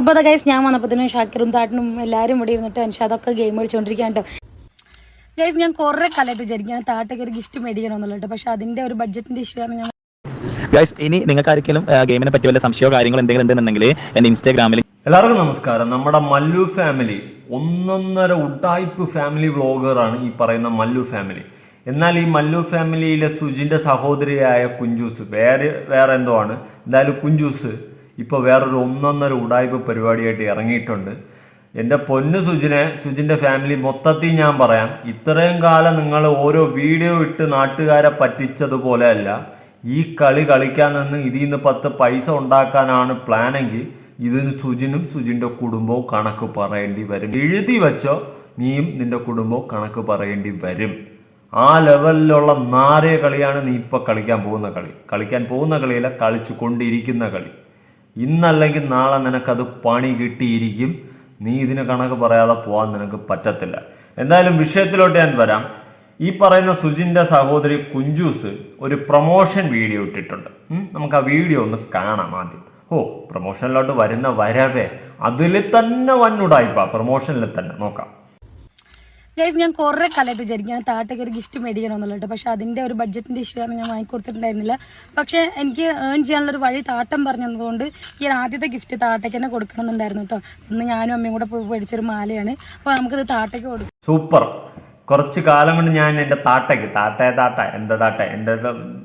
അപ്പോൾ അതാ ഗൈസ് ഞാൻ വന്നപ്പോഴത്തേനും ഷാക്കിറും താട്ടിനും എല്ലാവരും ഇവിടെ ഇരുന്നിട്ട് അൻഷാദൊക്കെ ഗെയിം കളിച്ചുകൊണ്ടിരിക്കുകയാണ് കേട്ടോ ഗൈസ് ഞാൻ കുറേ കാലമായിട്ട് വിചാരിക്കുകയാണ് താട്ടൊക്കെ ഒരു ഗിഫ്റ്റ് മേടിക്കണമെന്നുള്ളത് പക്ഷെ അതിന്റെ ഒരു ബഡ്ജറ്റിന്റെ ഇഷ്യൂ ആണ് ഞാൻ ഗൈസ് ഇനി നിങ്ങൾക്ക് ആർക്കെങ്കിലും ഗെയിമിനെ പറ്റി വല്ല സംശയമോ കാര്യങ്ങളോ എന്തെങ്കിലും ഉണ്ടെന്നുണ്ടെങ്കിൽ എന്റെ ഇൻസ്റ്റാഗ്രാമിൽ എല്ലാവർക്കും നമസ്കാരം. നമ്മുടെ മല്ലു ഫാമിലി ഒന്നൊന്നര ഉട്ടായ്പ് ഫാമിലി വ്ളോഗറാണ് ഈ പറയുന്ന മല്ലു ഫാമിലി എന്നാൽ ഈ മല്ലു ഫാമിലിയിലെ സുജിന്റെ സഹോദരിയായ കുഞ്ചൂസ് വേറെ വേറെ എന്തോ ആണ്. എന്തായാലും കുഞ്ചൂസ് ഇപ്പോൾ വേറൊരു ഒന്നൊന്നര ഉടായ്പ പരിപാടിയായിട്ട് ഇറങ്ങിയിട്ടുണ്ട്. എന്റെ പൊന്ന് സുജിനെ സുജിന്റെ ഫാമിലി മൊത്തത്തിൽ ഞാൻ പറയാം ഇത്രയും കാലം നിങ്ങൾ ഓരോ വീഡിയോ ഇട്ട് നാട്ടുകാരെ പറ്റിച്ചതുപോലെയല്ല ഈ കളി കളിക്കാൻ നിന്ന് ഇതിൽ നിന്ന് പത്ത് പൈസ ഉണ്ടാക്കാനാണ് പ്ലാനെങ്കിൽ ഇതിന് സുജിനും സുജിന്റെ കുടുംബവും കണക്ക് പറയേണ്ടി വരും. എഴുതി വെച്ചോ നീയും നിന്റെ കുടുംബവും കണക്ക് പറയേണ്ടി വരും. ആ ലെവലിലുള്ള നാറിയ കളിയാണ് നീ ഇപ്പോൾ കളിക്കാൻ പോകുന്ന കളി. കളിക്കാൻ പോകുന്ന കളിയല്ല കളിച്ചു കൊണ്ടിരിക്കുന്ന കളി. ഇന്നല്ലെങ്കിൽ നാളെ നിനക്കത് പണി കിട്ടിയിരിക്കും. നീ ഇതിന് കണക്ക് പറയാതെ പോകാൻ നിനക്ക് പറ്റത്തില്ല. എന്തായാലും വിഷയത്തിലോട്ട് ഞാൻ വരാം. ഈ പറയുന്ന സുജിന്റെ സഹോദരി കുഞ്ചൂസ് ഒരു പ്രൊമോഷൻ വീഡിയോ ഇട്ടിട്ടുണ്ട്. നമുക്ക് ആ വീഡിയോ ഒന്ന് കാണാം ആദ്യം. ഓ പ്രൊമോഷനിലോട്ട് വരുന്ന വരവേ. അതിൽ തന്നെ വന്നുടായിപ്പാ പ്രൊമോഷനിൽ തന്നെ. നോക്കാം. ഗൈസ് ഞാൻ കുറേ കാലമായിട്ട് വിചാരിക്കുകയാണ് താട്ടയ്ക്ക് ഒരു ഗിഫ്റ്റ് മേടിക്കണമെന്നുള്ളത് പക്ഷെ അതിന്റെ ഒരു ബഡ്ജറ്റിന്റെ ഇഷ്യൂ ആണ് ഞാൻ വാങ്ങിക്കൊടുത്തിട്ടുണ്ടായിരുന്നില്ല. പക്ഷേ എനിക്ക് ഏൺ ചെയ്യാനുള്ള ഒരു വഴി താട്ടം പറഞ്ഞതുകൊണ്ട് ഈ ആദ്യത്തെ ഗിഫ്റ്റ് താട്ടയ്ക്ക് തന്നെ കൊടുക്കണമെന്നുണ്ടായിരുന്നു കേട്ടോ. ഇന്ന് ഞാനും അമ്മയും കൂടെ പോയി മേടിച്ചൊരു മാലയാണ്. അപ്പോൾ നമുക്കിത് താട്ടയ്ക്ക് കൊടുക്കാം സൂപ്പർ. കുറച്ച് കാലം കൊണ്ട് ഞാൻ എന്റെ താട്ടയ്ക്ക് താട്ടയെ താട്ട എന്റെ താട്ട എന്റെ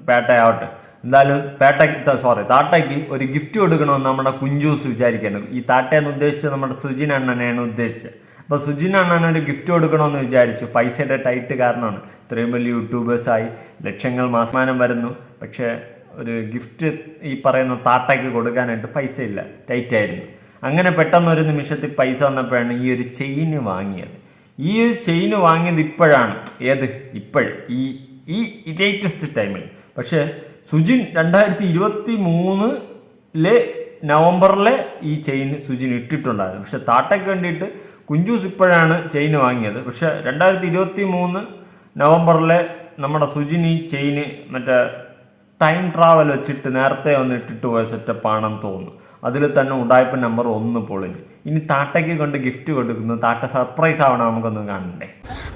പേട്ടയാവട്ടെ എന്തായാലും പേട്ടയ്ക്ക് സോറി താട്ടയ്ക്ക് ഒരു ഗിഫ്റ്റ് കൊടുക്കണമെന്ന് നമ്മുടെ കുഞ്ചൂസ് വിചാരിക്കുന്നു ഈ താട്ടയെന്ന് ഉദ്ദേശിച്ചത് നമ്മുടെ സുജിൻ അണ്ണനെയാണ് ഉദ്ദേശിച്ചത്. അപ്പോൾ സുജിൻ അണ്ണനൊരു ഗിഫ്റ്റ് കൊടുക്കണമെന്ന് വിചാരിച്ചു. പൈസയുടെ ടൈറ്റ് കാരണമാണ്. ഇത്രയും വലിയ യൂട്യൂബേഴ്സായി ലക്ഷങ്ങൾ മാസമാനം വരുന്നു. പക്ഷേ ഒരു ഗിഫ്റ്റ് ഈ പറയുന്ന താട്ടയ്ക്ക് കൊടുക്കാനായിട്ട് പൈസ ഇല്ല ടൈറ്റ് ആയിരുന്നു. അങ്ങനെ പെട്ടെന്ന് ഒരു നിമിഷത്തിൽ പൈസ വന്നപ്പോഴാണ് ഈ ഒരു ചെയിന് വാങ്ങിയത്. ഈ ഒരു ചെയിന് വാങ്ങിയത് ഇപ്പോഴാണ്. ഏത്? ഇപ്പോഴ്. ഈ ഈ ലേറ്റസ്റ്റ് ടൈമിൽ പക്ഷേ സുജിൻ രണ്ടായിരത്തി ഇരുപത്തി മൂന്നിലെ നവംബറിലെ ഈ ചെയിൻ സുജിൻ ഇട്ടിട്ടുണ്ടായിരുന്നു. പക്ഷെ താട്ടയ്ക്ക് വേണ്ടിയിട്ട് കുഞ്ചൂസ് ഇപ്പോഴാണ് ചെയിൻ വാങ്ങിയത്. പക്ഷേ രണ്ടായിരത്തി ഇരുപത്തി മൂന്ന് നവംബറിലെ നമ്മുടെ സുജിനി ചെയിന് മറ്റേ ടൈം ട്രാവൽ വെച്ചിട്ട് നേരത്തെ ഒന്ന് ഇട്ടിട്ട് പോയ സെറ്റപ്പാണെന്ന് തോന്നുന്നു. അതിൽ തന്നെ ഉണ്ടായപ്പോൾ നമ്പർ ഒന്ന് പൊളിഞ്ഞു ഇനി താട്ടയ്ക്ക് കൊണ്ട് ഗിഫ്റ്റ് കൊടുക്കുന്നു താട്ട സർപ്രൈസ് ആവണം നമുക്കൊന്ന് കാണണ്ടേ.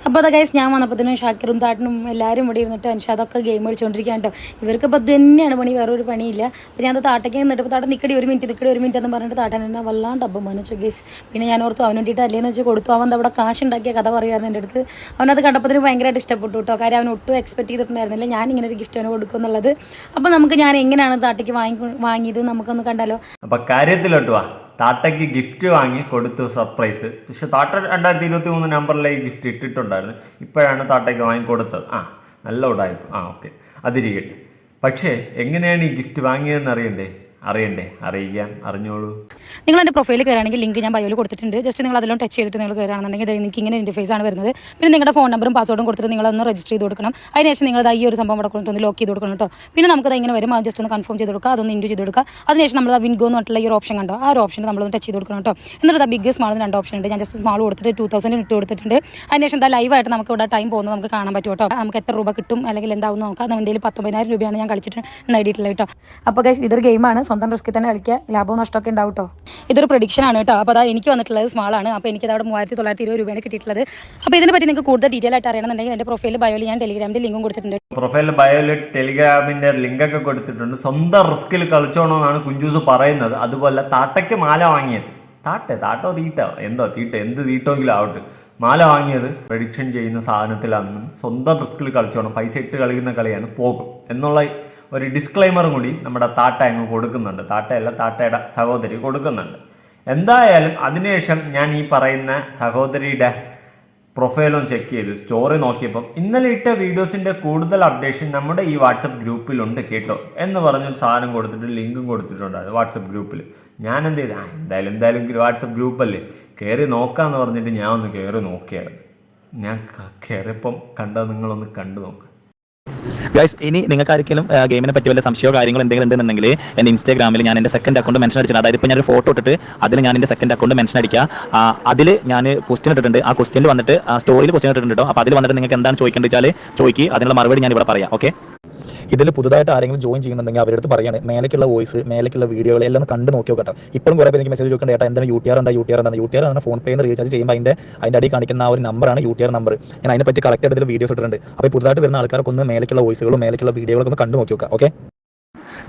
അപ്പോൾ അതാ ഗൈസ് ഞാൻ വന്നപ്പോഴത്തേനും ഷാക്കിറും താട്ടനും എല്ലാവരും ഇവിടെ ഇരുന്നിട്ട് അൻഷാദൊക്കെ ഗെയിം കളിച്ചുകൊണ്ടിരിക്കുകയാണ് കേട്ടോ ഇവർക്ക് ഇപ്പോൾ തന്നെയാണ് പണി വേറെ ഒരു പണിയില്ല. അപ്പോൾ ഞാൻ താട്ടയ്ക്ക് നിന്നിട്ട് താട്ട നിക്കടി ഒരു മിനിറ്റ് നിക്കടി ഒരു മിനിറ്റ് എന്ന് പറഞ്ഞിട്ട് താട്ടൻ എന്നെ വല്ലാണ്ട് അപ്പം മനസ്സു ഗൈസ് പിന്നെ ഞാൻ ഓർത്തു അവന് വേണ്ടിയിട്ട് അല്ലേന്ന് വെച്ച് കൊടുത്തു. അവൻ അവിടെ കാശ് ഉണ്ടാക്കിയ കഥ പറയുമായിരുന്നു എന്റെ അടുത്ത്. അവനത് കണ്ടപ്പോൾ ഭയങ്കരമായിട്ട് ഇഷ്ടപ്പെട്ടു കേട്ടോ കാര്യം അവൻ ഒട്ടും എക്സ്പെക്ട് ചെയ്തിട്ടുണ്ടായിരുന്നില്ല. ഞാൻ ഇങ്ങനെ ഒരു ഗിഫ്റ്റ് അവന് കൊടുക്കും എന്നുള്ളത് അപ്പോൾ നമുക്ക് ഞാൻ എങ്ങനെയാണ് താട്ടയ്ക്ക് വാങ്ങി വാങ്ങിയത്? നമുക്കൊന്ന് കണ്ടാലോ? അപ്പൊ കാര്യത്തിലോട്ട് വാ. താട്ടയ്ക്ക് ഗിഫ്റ്റ് വാങ്ങി കൊടുത്തു സർപ്രൈസ് പക്ഷെ താട്ട രണ്ടായിരത്തി ഇരുപത്തി മൂന്ന് നമ്പറിലെ ഈ ഗിഫ്റ്റ് ഇട്ടിട്ടുണ്ടായിരുന്നു. ഇപ്പോഴാണ് താട്ടയ്ക്ക് വാങ്ങി കൊടുത്തത്. ആ നല്ല ഉടായ്പ. ആ ഓക്കെ അതിരിക്കട്ടെ. പക്ഷേ എങ്ങനെയാണ് ഈ ഗിഫ്റ്റ് വാങ്ങിയതെന്ന് അറിയണ്ടേ? അറിയണ്ടേ? അറിയിക്കാം അറിഞ്ഞോളൂ. നിങ്ങൾ എന്റെ പ്രൊഫൈലിൽ കയറുകയാണെങ്കിൽ ലിങ്ക് ഞാൻ ബയോയിൽ കൊടുത്തിട്ടുണ്ട്. ജസ്റ്റ് നിങ്ങൾ അതിലും ടച്ച് ചെയ്തിട്ട് നിങ്ങൾ കയറുകയാണെന്നുണ്ടെങ്കിൽ എനിക്ക് നിങ്ങൾക്ക് ഇങ്ങനെ ഇന്റർഫേസ് ആണ് വരുന്നത്. പിന്നെ നിങ്ങളുടെ ഫോൺ നമ്പറും പാസ്വേഡും കൊടുത്തിട്ട് നിങ്ങൾ ഒന്ന് രജിസ്റ്റർ ചെയ്ത് കൊടുക്കണം. അതിനുശേഷം നിങ്ങൾ ഈ ഒരു സംഭവം അവിടെ കൊടുത്തിട്ട് ലോക്ക് ചെയ്ത് കൊടുക്കണം കേട്ടോ. പിന്നെ നമുക്കത് ഇങ്ങനെ വരും. അത് ജസ്റ്റ് ഒന്ന് കൺഫേം ചെയ്ത് കൊടുക്കുക. അതൊന്ന് ഇൻഡു ചെയ്ത് കൊടുക്കുക. അതിനുശേഷം നമ്മൾ വിൻഗോ എന്ന് പറഞ്ഞിട്ടുള്ള ഈ ഒരു ഓപ്ഷൻ കണ്ടോ? ആ ഒരു ഓപ്ഷൻ നമ്മളൊന്ന് ടച്ച് ചെയ്ത് കൊടുക്കണം കേട്ടോ. എന്നിട്ട് ആ ബിഗ് സ്മാൾ രണ്ട് ഓപ്ഷൻ ഉണ്ട്. ഞാൻ ജസ്റ്റ് സ്മാൾ കൊടുത്തിട്ട് ടൂ തൗസൻഡ് ഇട്ട് കൊടുത്തിട്ടുണ്ട്. അതിനുശേഷം എന്താ ലൈവായിട്ട് നമുക്ക് ഇവിടെ ടൈം പോകുന്നത് നമുക്ക് കാണാൻ പറ്റും കേട്ടോ. നമുക്ക് എത്ര രൂപ കിട്ടും അല്ലെങ്കിൽ എന്താവും നോക്കാം. നമ്മുടെ പത്തൊമ്പതിനായിരം രൂപയാണ് ഞാൻ കളിച്ചിട്ട് നേടിയിട്ടുള്ളത് കേട്ടോ. അപ്പോൾ ഇതൊരു ഗെയിമാണ് സ്വന്തം റിസ്ക്കിൽ തന്നെ കളിക്കുക. ലാഭവും നഷ്ടമൊക്കെ ഉണ്ടാവും കേട്ടോ ഇതൊരു പ്രഡിക്ഷൻ ആണ് കേട്ടോ അപ്പോൾ അതാ എനിക്ക് വന്നിട്ടുള്ളത് സ്മാളാണ് ആണ്. അപ്പോൾ എനിക്ക് അവിടെ മൂവായിരത്തി തൊള്ളായിരത്തി ഇരുപത് രൂപയാണ് കിട്ടിയിട്ടുള്ളത്. അപ്പോൾ ഇതിനെ പറ്റി നിങ്ങൾക്ക് കൂടുതൽ ഡീറ്റെയിൽ ആയിട്ട് അറിയണമെന്നുണ്ടെങ്കിൽ എന്റെ പ്രൊഫൈൽ ബയോയിൽ ഞാൻ ടെലിഗ്രാമിന്റെ ലിങ്കും കൊടുത്തിട്ടുണ്ട്. പ്രൊഫൈൽ ബയോയിൽ ടെലിഗ്രാമിന്റെ ലിങ്കൊക്കെ കൊടുത്തിട്ടുണ്ട്. സ്വന്തം റിസ്കിൽ കളിച്ചോണമെന്നാണ് കുഞ്ചൂസ് പറയുന്നത്. അതുപോലെ താട്ടയ്ക്ക് മാല വാങ്ങിയത്. താട്ടെ താട്ടോ തീട്ടോ? എന്തോ തീട്ടോ? എന്ത് തീട്ടോങ്കിലും ആവട്ടെ. മാല വാങ്ങിയത് പ്രഡിക്ഷൻ ചെയ്യുന്ന സാധനത്തിലാണെന്നും സ്വന്തം റിസ്കിൽ കളിച്ചോണം. പൈസ ഇട്ട് കളിക്കുന്ന കളിയാണ് പോകും. എന്നുള്ള ഒരു ഡിസ്ക്ലൈമറും കൂടി നമ്മുടെ താട്ട അങ്ങ് കൊടുക്കുന്നുണ്ട്. താട്ടയല്ല താട്ടയുടെ സഹോദരി കൊടുക്കുന്നുണ്ട്. എന്തായാലും അതിനുശേഷം ഞാൻ ഈ പറയുന്ന സഹോദരിയുടെ പ്രൊഫൈലും ചെക്ക് ചെയ്തു. സ്റ്റോറി നോക്കിയപ്പം ഇന്നലെ ഇട്ട വീഡിയോസിന്റെ കൂടുതൽ അപ്ഡേഷൻ നമ്മുടെ ഈ വാട്സപ്പ് ഗ്രൂപ്പിലുണ്ട് കേട്ടോ എന്ന് പറഞ്ഞൊരു സാധനം കൊടുത്തിട്ട് ലിങ്കും കൊടുത്തിട്ടുണ്ട് അത് വാട്സപ്പ് ഗ്രൂപ്പിൽ ഞാൻ എന്ത് ചെയ്തു? എന്തായാലും എന്തായാലും വാട്സപ്പ് ഗ്രൂപ്പല്ലേ? കയറി നോക്കാമെന്ന് പറഞ്ഞിട്ട് ഞാൻ ഒന്ന് കയറി നോക്കിയായിരുന്നു ഞാൻ കയറിയപ്പം കണ്ടത് നിങ്ങളൊന്ന് കണ്ടു നോക്ക്. ഗൈസ് ഇനി നിങ്ങൾക്ക് ആർക്കെങ്കിലും ഗെയിമിനെ പറ്റി വല്ല സംശയമോ കാര്യങ്ങളോ എന്തെങ്കിലും ഉണ്ടെന്നുണ്ടെങ്കിൽ എന്റെ ഇൻസ്റ്റാഗ്രാമിൽ ഞാൻ എന്റെ സെക്കൻഡ് അക്കൗണ്ട് മെൻഷൻ അടിച്ചിട്ടുണ്ട്. അതായത് ഇപ്പോൾ ഞാനൊരു ഫോട്ടോ ഇട്ടിട്ട് അതിൽ ഞാൻ എന്റെ സെക്കൻഡ് അക്കൗണ്ട് മെൻഷൻ അടിക്കുക. അതിൽ ഞാൻ ക്വസ്റ്റ്യൻ ഇട്ടിട്ടുണ്ട്. ആ ക്വസ്റ്റ്യൻ വന്നിട്ട് സ്റ്റോറിയിൽ ക്വസ്റ്റ്യൻ ഇട്ടിട്ടുണ്ട് അപ്പോൾ അതിൽ വന്നിട്ട് നിങ്ങൾക്ക് എന്താണ് ചോദിക്കേണ്ടത് വെച്ചാൽ ചോദിക്കുക അതിനുള്ള മറുപടി ഞാൻ ഇവിടെ പറയാം. ഓക്കെ ഇതിൽ പുതുതായിട്ട് ആരെങ്കിലും ജോയിൻ ചെയ്യുന്നുണ്ടെങ്കിൽ അവരുടെ അടുത്ത് പറയാണ് മേലേക്കുള്ള വോയിസ് മേലേക്കുള്ള വീഡിയോകൾ എല്ലാം കണ്ട് നോക്കി നോക്കട്ടെ. ഇപ്പോഴും കുറേ പേര് മെസ്സേജ് ചോദിക്കേണ്ട ഏട്ടാ എന്താണ് യു ടി ആർ എന്താ? യു ടി ആർ എന്താ യു ടി ആർ എന്ന ഫോൺ പേ റീചാർജ് ചെയ്യുമ്പോൾ അതിന്റെ അതിന്റെ അടി കാണിക്കുന്ന ആ ഒരു നമ്പറാണ് യു ടി ആർ നമ്പർ ഞാൻ അതിനെപ്പറ്റി കറക്റ്റ് ആയിട്ട് വീഡിയോസ് ഇട്ടിട്ടുണ്ട്. അപ്പോൾ പുതുതായിട്ട് വരുന്ന ആൾക്കാർക്ക് ഒന്ന് മേലേക്കുള്ള വോയിസുകളും മേലേക്കുള്ള വീഡിയോകളൊക്കെ ഒന്ന് കണ്ടു നോക്കി നോക്കാം ഓക്കെ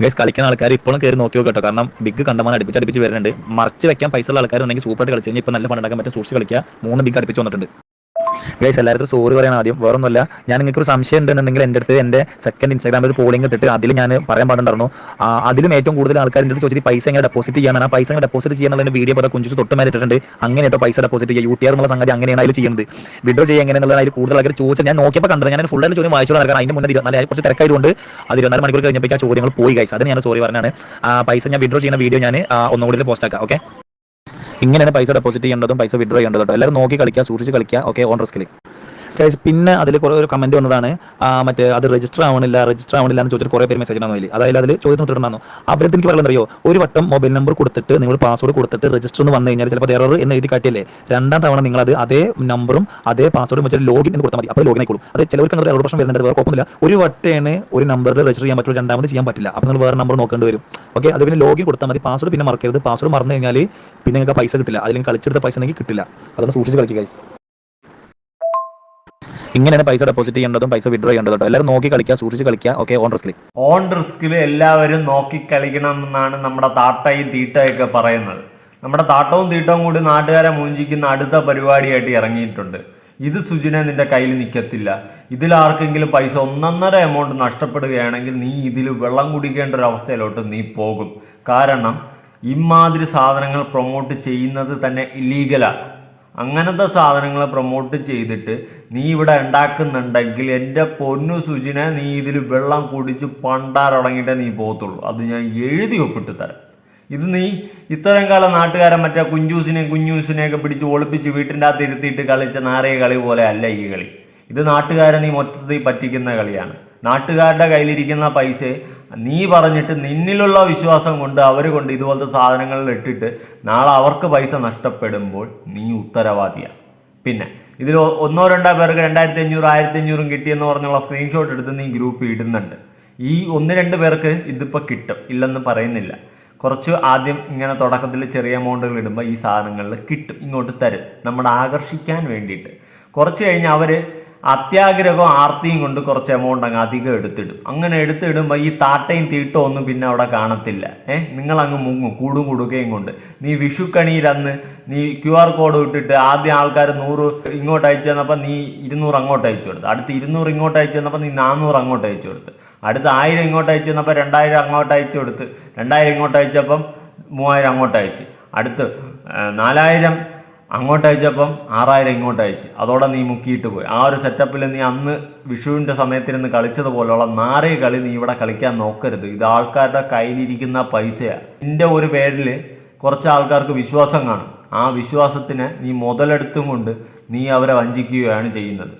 ഗൈസ് കളിക്കുന്ന ആൾക്കാർ ഇപ്പോഴും കയറി നോക്കി നോക്കട്ടോ. കാരണം ബിഗ് കണ്ടമാൻ അടുപ്പിച്ച് അടുപ്പിച്ച് വരുന്നുണ്ട്. മറിച്ച് വെക്കാൻ പൈസ ഉള്ള ആൾക്കാരുണ്ടെങ്കിൽ സൂപ്പറായിട്ട് കളിച്ച് കഴിഞ്ഞാൽ ഇപ്പോൾ നല്ല പണ്ടാക്കാൻ പറ്റും. സൂക്ഷിച്ച് കളിക്കുക. മൂന്ന് ബിഗ് അടുപ്പിച്ച് വന്നിട്ടുണ്ട്. ഗൈസ് എല്ലാവരും സോറി പറയാൻ ആദ്യം. വേറൊന്നുമല്ല ഞാൻ നിങ്ങൾക്ക് ഒരു സംശയം ഉണ്ടെന്നുണ്ടെങ്കിൽ എന്റെ അടുത്ത് എന്റെ സെക്കൻഡ് ഇൻസ്റ്റാഗ്രാമിൽ ഒരു പോളിംഗ് ഇട്ടിട്ട് അതിൽ ഞാൻ പറയാൻ പാടുണ്ടായിരുന്നു. അതിലും ഏറ്റവും കൂടുതൽ ആൾക്കാർ എന്റെ അടുത്ത് ചോദിച്ചിട്ട് പൈസ എങ്ങനെ ഡെപ്പോസിറ്റ് ചെയ്യാനാണ് ആ പൈസ എങ്ങനെ ഡെപ്പോസിറ്റ് ചെയ്യാനുള്ള വീഡിയോ പോലെ കുഞ്ചു തൊട്ട് മേലെ ഇട്ടിട്ടുണ്ട്. അങ്ങനെ കേട്ടോ പൈസ ഡെപ്പോസിറ്റ് ചെയ്യുക. യു ടി ആർ എന്നുള്ള സംഗതി അങ്ങനെയാണ് അതിൽ ചെയ്യുന്നത്. വിഡ്രോ ചെയ്യുക എന്നുള്ളത് അതിൽ കൂടുതൽ ആൾക്കാർ ചോദിച്ചാൽ ഞാൻ നോക്കിയപ്പോൾ കണ്ടത് ഞാൻ ഫുൾ ആയിട്ട് ചോദ്യം വായിച്ചോളാം കാരണം അതിന്റെ മുന്നേ ഇരുപത്തിനാല് കുറച്ച് തിരക്കായതുകൊണ്ട് അത് ഇരുപത്തിനാല് മണിക്കൂർ കഴിഞ്ഞപ്പോൾ ആ ചോദ്യങ്ങൾ പോയി ഗൈസ് അതിന് ഞാൻ സോറി പറഞ്ഞാണ് പൈസ ഞാൻ വിഡ്രോ ചെയ്യുന്ന വീഡിയോ ഞാൻ ഒന്നുകൂടി പോസ്റ്റ് ആക്കാം ഓക്കെ ഇങ്ങനെയാണ് പൈസ ഡെപ്പോസിറ്റ് ചെയ്യേണ്ടതും പൈസ വിഡ്രോ ചെയ്യേണ്ടതും എല്ലാവരും നോക്കി കളിക്കുക സൂക്ഷിച്ച് കളിക്കുക. ഓക്കെ ഓൺ റിസ്കിൽ Guys, പിന്നെ അതിൽ കുറേ ഒരു കമന്റ് വന്നതാണ്. മറ്റേ അത് രജിസ്റ്റർ ആവണില്ല രജിസ്റ്റർ ആവണില്ല എന്ന് ചോദിച്ചിട്ട് കുറേ പേര് മെസ്സേജ് ഉണ്ടാകുന്നില്ല അതായത് അതിൽ ചോദ്യം ഇട്ടിട്ടുണ്ടായിരുന്നു അവരുടെ എനിക്ക് പറയുന്നത് അറിയോ? ഒരു വട്ടം മൊബൈൽ നമ്പർ കൊടുത്തിട്ട് നിങ്ങൾ പാസ്വേഡ് കൊടുത്തിട്ട് രജിസ്റ്റർ എന്ന് വന്നു കഴിഞ്ഞാൽ ചിലപ്പോൾ എറർ എന്ന് എഴുതി കാട്ടിയല്ലേ? രണ്ടാം തവണ നിങ്ങൾ അത് അതേ നമ്പറും അതേ പാസ്വേഡും വെച്ചാൽ ലോഗിൻ എന്ന് കൊടുത്താൽ മതി. അപ്പോൾ ലോഗിൻ ആയിക്കോളും. അത് ചിലവർക്ക് അങ്ങനെ എറർ പ്രശ്നം വരുന്നുണ്ട് വേറെ കുഴപ്പമില്ല ഒരു വട്ടേണ് ഒരു നമ്പറിൽ രജിസ്റ്റർ ചെയ്യാൻ പറ്റുള്ളൂ രണ്ടാമത് ചെയ്യാൻ പറ്റില്ല. അപ്പോൾ നിങ്ങൾ വേറെ നമ്പർ നോക്കേണ്ടി വരും. ഓക്കെ അത് പിന്നെ ലോഗിൻ കൊടുത്താൽ മതി. പാസ്വേഡ് പിന്നെ മറക്കരുത്. പാസ്വേഡ് മറന്നു കഴിഞ്ഞാൽ പിന്നെ നിങ്ങൾക്ക് പൈസ കിട്ടില്ല. അതിൽ കളിച്ചെടുത്ത പൈസ നിങ്ങൾക്ക് കിട്ടില്ല. അതൊന്ന് സൂക്ഷിച്ച് കളിക്കുക ഗൈസ് ഇങ്ങനെയാണ് പൈസ ഡെപ്പോസിറ്റ് ചെയ്യേണ്ടതും പൈസ വിഡ്രോ ചെയ്യേണ്ടതും. എല്ലാവരും നോക്കി കളിക്കുക സൂക്ഷിച്ച് കളിക്കുക. ഓക്കെ ഓൺ റിസ്കിൽ ഓൺ റിസ്കിൽ എല്ലാവരും നോക്കി കളിക്കണം എന്നാണ് നമ്മുടെ താട്ടയും തീട്ടയൊക്കെ പറയുന്നത്. നമ്മുടെ താട്ടവും തീട്ടവും കൂടി നാട്ടുകാരെ മൂഞ്ചിക്കുന്ന അടുത്ത പരിപാടിയായിട്ട് ഇറങ്ങിയിട്ടുണ്ട്. ഇത് സുജിനെ നിന്റെ കയ്യിൽ നിൽക്കത്തില്ല ഇതിൽ ആർക്കെങ്കിലും പൈസ ഒന്നൊന്നര എമൗണ്ട് നഷ്ടപ്പെടുകയാണെങ്കിൽ നീ ഇതിൽ വെള്ളം കുടിക്കേണ്ട ഒരു അവസ്ഥയിലോട്ട് നീ പോകും. കാരണം ഇമാതിരി സാധനങ്ങൾ പ്രൊമോട്ട് ചെയ്യുന്നത് തന്നെ ഇല്ലീഗലാണ് അങ്ങനത്തെ സാധനങ്ങൾ പ്രൊമോട്ട് ചെയ്തിട്ട് നീ ഇവിടെ ഉണ്ടാക്കുന്നുണ്ടെങ്കിൽ എന്റെ പൊന്നു സുജിനെ നീ ഇതിൽ വെള്ളം കുടിച്ച് പണ്ടാരടങ്ങിയിട്ടേ നീ പോകത്തുള്ളൂ. അത് ഞാൻ എഴുതി ഒപ്പിട്ട് തരാം. ഇത് നീ ഇത്രയും കാലം നാട്ടുകാരൻ മറ്റേ കുഞ്ചൂസിനെയും കുഞ്ഞൂസിനെയൊക്കെ പിടിച്ച് ഒളിപ്പിച്ച് വീട്ടിന്റെ അകത്ത് ഇരുത്തിയിട്ട് കളിച്ച നാരയ കളി പോലെ അല്ല ഈ കളി. ഇത് നാട്ടുകാരെ നീ മൊത്തത്തിൽ പറ്റിക്കുന്ന കളിയാണ്. നാട്ടുകാരുടെ കയ്യിലിരിക്കുന്ന പൈസ നീ പറഞ്ഞിട്ട് നിന്നിലുള്ള വിശ്വാസം കൊണ്ട് അവർ കൊണ്ട് ഇതുപോലത്തെ സാധനങ്ങളിൽ ഇട്ടിട്ട് നാളെ അവർക്ക് പൈസ നഷ്ടപ്പെടുമ്പോൾ നീ ഉത്തരവാദിയാണ്. പിന്നെ ഇതിൽ ഒന്നോ രണ്ടോ പേർക്ക് രണ്ടായിരത്തി അഞ്ഞൂറ് ആയിരത്തി അഞ്ഞൂറും കിട്ടിയെന്ന് പറഞ്ഞുള്ള സ്ക്രീൻഷോട്ട് എടുത്ത് നീ ഗ്രൂപ്പിൽ ഇടുന്നുണ്ട്. ഈ ഒന്ന് രണ്ട് പേർക്ക് ഇതിപ്പോൾ കിട്ടും ഇല്ലെന്ന് പറയുന്നില്ല. കുറച്ച് ആദ്യം ഇങ്ങനെ തുടക്കത്തിൽ ചെറിയ എമൗണ്ടുകൾ ഇടുമ്പോൾ ഈ സാധനങ്ങളിൽ കിട്ടും ഇങ്ങോട്ട് തരും. നമ്മുടെ ആകർഷിക്കാൻ വേണ്ടിയിട്ട്. കുറച്ച് കഴിഞ്ഞ് അവർ അത്യാഗ്രഹവും ആർത്തിയും കൊണ്ട് കുറച്ച് എമൗണ്ട് അങ്ങ് അധികം എടുത്തിടും. അങ്ങനെ എടുത്തിടുമ്പോൾ ഈ താട്ടയും തീട്ടോ ഒന്നും പിന്നെ അവിടെ കാണത്തില്ല. ഏഹ് നിങ്ങൾ അങ്ങ് മുങ്ങും കൂടും കൊടുക്കുകയും കൊണ്ട്. നീ വിഷുക്കണിയിൽ അന്ന് നീ ക്യു ആർ കോഡ് ഇട്ടിട്ട് ആദ്യം ആൾക്കാർ നൂറ് ഇങ്ങോട്ട് അയച്ചു തന്നപ്പോൾ നീ ഇരുന്നൂറ് അങ്ങോട്ട് അയച്ചു കൊടുത്തു. അടുത്ത് ഇരുന്നൂറ് ഇങ്ങോട്ട് അയച്ചു തന്നപ്പോൾ നീ നാനൂറ് അങ്ങോട്ട് അയച്ചു കൊടുത്തു. അടുത്ത ആയിരം ഇങ്ങോട്ട് അയച്ചു തന്നപ്പോൾ രണ്ടായിരം അങ്ങോട്ട് അയച്ചു കൊടുത്ത്. രണ്ടായിരം ഇങ്ങോട്ട് അയച്ചപ്പം മൂവായിരം അങ്ങോട്ട് അയച്ച്. അടുത്ത് നാലായിരം അങ്ങോട്ട് അയച്ചപ്പം ആറായിരം ഇങ്ങോട്ട് അയച്ച് അതോടെ നീ മുക്കിയിട്ട് പോയി. ആ ഒരു സെറ്റപ്പിൽ നീ അന്ന് വിഷുവിന്റെ സമയത്തിരുന്ന് കളിച്ചതുപോലെയുള്ള നാരേ കളി നീ ഇവിടെ കളിക്കാൻ നോക്കരുത്. ഇത് ആൾക്കാരുടെ കയ്യിലിരിക്കുന്ന പൈസയാണ് നിന്റെ ഒരു പേരിൽ കുറച്ച് ആൾക്കാർക്ക് വിശ്വാസം കാണും. ആ വിശ്വാസത്തിന് നീ മുതലെടുത്തും കൊണ്ട് നീ അവരെ വഞ്ചിക്കുകയാണ് ചെയ്യുന്നത്.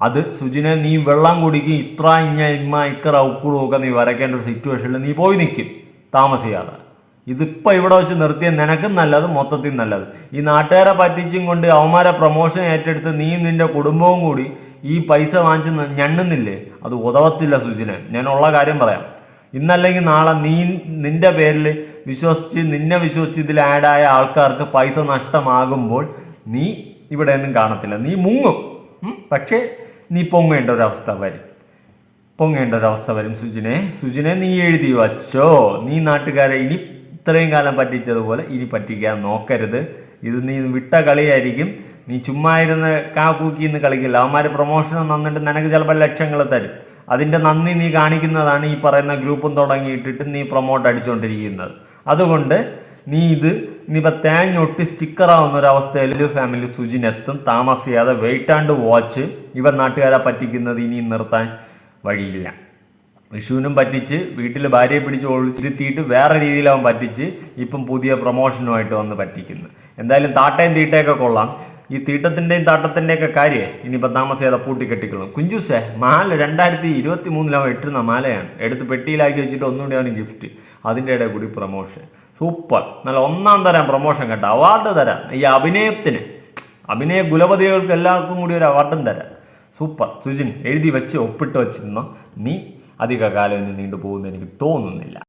അത് സുജിനെ നീ വെള്ളം കുടിക്കും ഇത്ര ഇഞ്ഞ ഇമ്മ ഇക്കറ ഉക്കുറും ഒക്കെ നീ വരയ്ക്കേണ്ട ഒരു സിറ്റുവേഷനിൽ നീ പോയി നിൽക്കും താമസിയാതെ. ഇതിപ്പോൾ ഇവിടെ വെച്ച് നിർത്തിയ നിനക്കും നല്ലത് മൊത്തത്തിൽ നല്ലത്. ഈ നാട്ടുകാരെ പറ്റിച്ചും കൊണ്ട് അവന്മാരെ പ്രൊമോഷൻ ഏറ്റെടുത്ത് നീയും നിന്റെ കുടുംബവും കൂടി ഈ പൈസ വാങ്ങിച്ച് ന- ഞണ്ണുന്നില്ലേ? അത് ഉതവത്തില്ല സുജിനെ. ഞാൻ ഉള്ള കാര്യം പറയാം. ഇന്നല്ലെങ്കിൽ നാളെ നീ നിന്റെ പേരിൽ വിശ്വസിച്ച് നിന്നെ വിശ്വസിച്ച് ഇതിൽ ആഡായ ആൾക്കാർക്ക് പൈസ നഷ്ടമാകുമ്പോൾ നീ ഇവിടെ ഒന്നും കാണത്തില്ല. നീ മുങ്ങും. പക്ഷേ നീ പൊങ്ങേണ്ട ഒരവസ്ഥ വരും. പൊങ്ങേണ്ട ഒരവസ്ഥ വരും സുജിനെ. സുജിനെ നീ എഴുതി വച്ചോ? നീ നാട്ടുകാരെ ഇനി ഇത്രയും കാലം പറ്റിച്ചതുപോലെ ഇനി പറ്റിക്കാൻ നോക്കരുത്. ഇത് നീ വിട്ട കളിയായിരിക്കും. നീ ചുമ്മാ ഇരുന്ന് കാക്കൂക്കി ഇന്ന് കളിക്കില്ല. അവന്മാർ പ്രൊമോഷൻ തന്നിട്ട് നിനക്ക് ചിലപ്പോൾ ലക്ഷങ്ങൾ തരും. അതിന്റെ നന്ദി നീ കാണിക്കുന്നതാണ് ഈ പറയുന്ന ഗ്രൂപ്പും തുടങ്ങിയിട്ടിട്ട് നീ പ്രൊമോട്ട് അടിച്ചുകൊണ്ടിരിക്കുന്നത് അതുകൊണ്ട് നീ ഇത് ഇനിയിപ്പോൾ തേഞ്ഞൊട്ടി സ്റ്റിക്കറാവുന്ന ഒരു അവസ്ഥയിൽ ഫാമിലി സുജിനെത്തും താമസിയാതെ വെയിറ്റ് ആൻഡ് വാച്ച് ഇവ നാട്ടുകാരെ പറ്റിക്കുന്നത് ഇനി നിർത്താൻ വഴിയില്ല. വിഷുവിനും പറ്റിച്ച് വീട്ടിൽ ഭാര്യയെ പിടിച്ച് ഒഴിച്ചിരുത്തിയിട്ട് വേറെ രീതിയിൽ അവൻ പറ്റിച്ച് ഇപ്പം പുതിയ പ്രൊമോഷനുമായിട്ട് വന്ന് പറ്റിക്കുന്നു. എന്തായാലും താട്ടയും തീട്ടയൊക്കെ കൊള്ളാം. ഈ തീട്ടത്തിന്റെയും താട്ടത്തിന്റെയൊക്കെ കാര്യമേ ഇനിയിപ്പോൾ താമസിയാതെ പൂട്ടിക്കെട്ടിക്കൊള്ളും. കുഞ്ചൂസേ മാല രണ്ടായിരത്തി ഇരുപത്തി മൂന്നിലവൻ ഇട്ടിരുന്ന മാലയാണ്. എടുത്ത് പെട്ടിയിലാക്കി വെച്ചിട്ട് ഒന്നുകൂടി അവന് ഗിഫ്റ്റ് അതിന്റെ ഇടയിൽ കൂടി പ്രൊമോഷൻ സൂപ്പർ. നല്ല ഒന്നാം തരം പ്രൊമോഷൻ കേട്ടോ. അവാർഡ് തരാം. ഈ അഭിനയത്തിന്. അഭിനയ കുലപതികൾക്ക് എല്ലാവർക്കും കൂടി ഒരു അവാർഡും തരാം. സൂപ്പർ. സുജിൻ എഴുതി വെച്ച് ഒപ്പിട്ട് വെച്ചിരുന്നോ? നീ അധിക കാലം ഇനി നീണ്ടുപോകുമെന്ന് എനിക്ക് തോന്നുന്നില്ല.